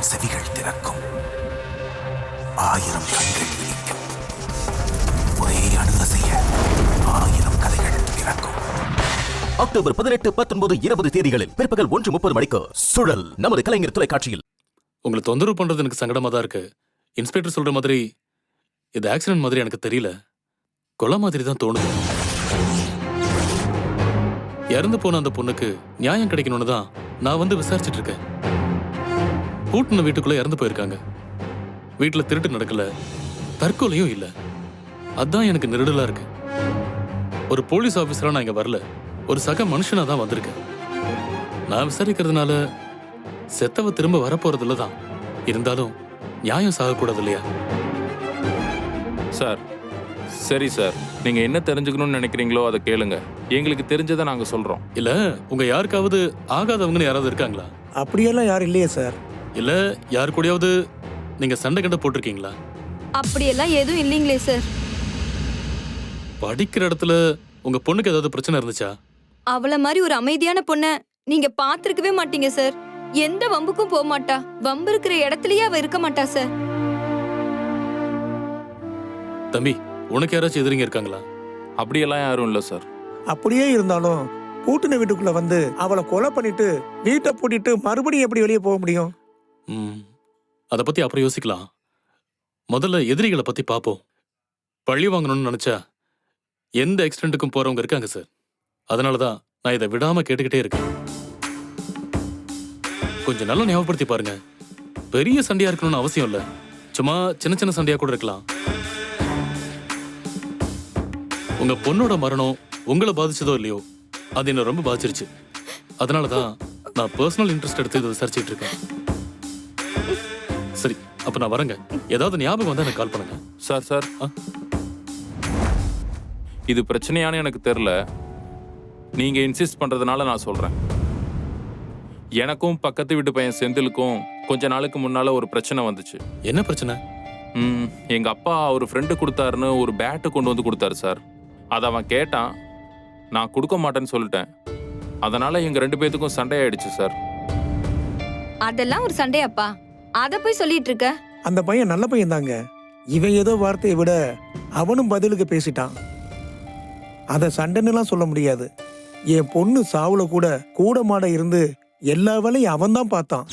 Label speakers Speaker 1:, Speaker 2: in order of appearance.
Speaker 1: ஆயிரம் செவிகள் திறக்கும் ஆயிரம் கண்கள் விழிக்கும் ஒரே அணுக செய்ய ஆயிரம் கதைகள் பிறக்கும்
Speaker 2: அக்டோபர் பதினெட்டு பத்தொன்பது இருபது தேதிகளில் பிற்பகல் ஒன்று முப்பது மணிக்கு சுழல் நமது கலைஞர் தொலைக்காட்சியில்.
Speaker 3: உங்களை தொந்தரவு பண்றது எனக்கு சங்கடமா தான் இருக்கு. இன்ஸ்பெக்டர் சொல்ற மாதிரி இது ஆக்சிடென்ட் மாதிரி எனக்கு தெரியல. கொலை மாதிரி தான் தோணுது. இறந்து போன அந்த பொண்ணுக்கு நியாயம் கிடைக்கணும்னு தான் நான் வந்து விசாரிச்சிட்டு இருக்கேன். பூட்டின வீட்டுக்குள்ள இறந்து போயிருக்காங்க. வீட்டுல திருட்டு நடக்கல. தற்கொலையும் இல்ல. அதான் எனக்கு நெருடலா இருக்கு. ஒரு போலீஸ் ஆபீசரா நான் இங்க வரல. ஒரு சக மனுஷனா தான் வந்திருக்கேன். நான் விசாரிக்கிறதுனால செத்தவ திரும்ப வரப்போறதில்ல தான். இருந்தாலும் நியாயம் சாகக்கூடாது இல்லையா?
Speaker 4: சார் சரி சார். நீங்க என்ன தெரிஞ்சுக்கணும்னு நினைக்கிறீங்களோ அதை கேளுங்க. எங்களுக்கு தெரிஞ்சதை நாங்க சொல்றோம்.
Speaker 3: இல்ல உங்க யாருக்காவது ஆகாதவங்கன்னு யாராவது இருக்காங்களா?
Speaker 5: அப்படியெல்லாம் யாரும் இல்லையே சார்.
Speaker 3: இல்ல யாரு கூடயாவது நீங்க சண்டை கண்ட போட்டிருக்கீங்களா?
Speaker 6: அப்படியெல்லாம் எதுவும் இல்லைங்களே சார்.
Speaker 3: படிக்கிற இடத்துல உங்க பொண்ணுக்கு ஏதாவது பிரச்சனை இருந்துச்சா?
Speaker 6: அவள மாதிரி ஒரு அமைதியான பொண்ண நீங்க பாத்திருக்கவே மாட்டீங்க சார். எந்த வம்புக்கும் போக மாட்டா. வம்பு இருக்கிற இடத்துலயே அவ இருக்க மாட்டா சார்.
Speaker 3: தம்பி உனக்கு யாராச்சும் எதிரிங்க இருக்காங்களா?
Speaker 4: அப்படியெல்லாம் யாரும் இல்லை சார்.
Speaker 5: அப்படியே இருந்தாலும் பூட்டின வீட்டுக்குள்ள வந்து அவளை கொலை பண்ணிட்டு வீட்டை பூட்டிட்டு மறுபடியும் எப்படி வெளியே போக முடியும்?
Speaker 3: அதை பற்றி அப்புறம் யோசிக்கலாம். முதல்ல எதிரிகளை பற்றி பார்ப்போம் பழி வாங்கணும்னு நினச்சா எந்த எக்ஸ்டென்ட்டுக்கும் போகிறவங்க இருக்காங்க சார் அதனால தான் நான் இதை விடாமல் கேட்டுக்கிட்டே இருக்கேன். கொஞ்சம் நல்லா ஞாபகப்படுத்தி பாருங்க. பெரிய சண்டையாக இருக்கணும்னு அவசியம் இல்லை. சும்மா சின்ன சின்ன சண்டையாக கூட இருக்கலாம். உங்க பொண்ணோட மரணம் உங்களை பாதிச்சதோ இல்லையோ அது என்ன ரொம்ப பாதிச்சிருச்சு. அதனால தான் நான் பர்சனல் இன்ட்ரெஸ்ட் எடுத்து இதை விசாரிச்சுட்டு இருக்கேன். சரி அப்ப நான் வரேங்க. ஏதாவது ஞாபகம் வந்தா எனக்கு கால் பண்ணுங்க.
Speaker 4: Sir sir? இது பிரச்சனையான்னு எனக்கு தெரில நீங்க இன்சிஸ்ட் பண்றதுனால நான் சொல்றேன். எனக்கும் பக்கத்து வீட்டு பையன் செந்திலுக்கும் கொஞ்ச நாளுக்கு முன்னால ஒரு பிரச்சனை வந்துச்சு.
Speaker 3: என்ன பிரச்சனை?
Speaker 4: ம், எங்க அப்பா ஒரு ஃப்ரெண்டு கொடுத்தாருன்னு ஒரு பேட்டு கொண்டு வந்து கொடுத்தாரு சார். அதை அவன் கேட்டான். நான் கொடுக்க மாட்டேன்னு சொல்லிட்டேன். அதனால எங்க ரெண்டு பேத்துக்கும் சண்டை ஆயிடுச்சு சார்.
Speaker 6: அதெல்லாம் ஒரு சண்டையாப்பா. அத போய் சொல்லிட்டு இருக்க
Speaker 5: அந்த பையன் நல்ல பையன் தாங்க. இவன் ஏதோ வார்த்தையை விட அவனும் பதிலுக்கு பேசிட்டான். அதை சண்டைன்னுலாம் சொல்ல முடியாது. என் பொண்ணு சாவுல கூட கூட மாட இருந்து எல்லா வேலையும் அவன் தான் பார்த்தான்.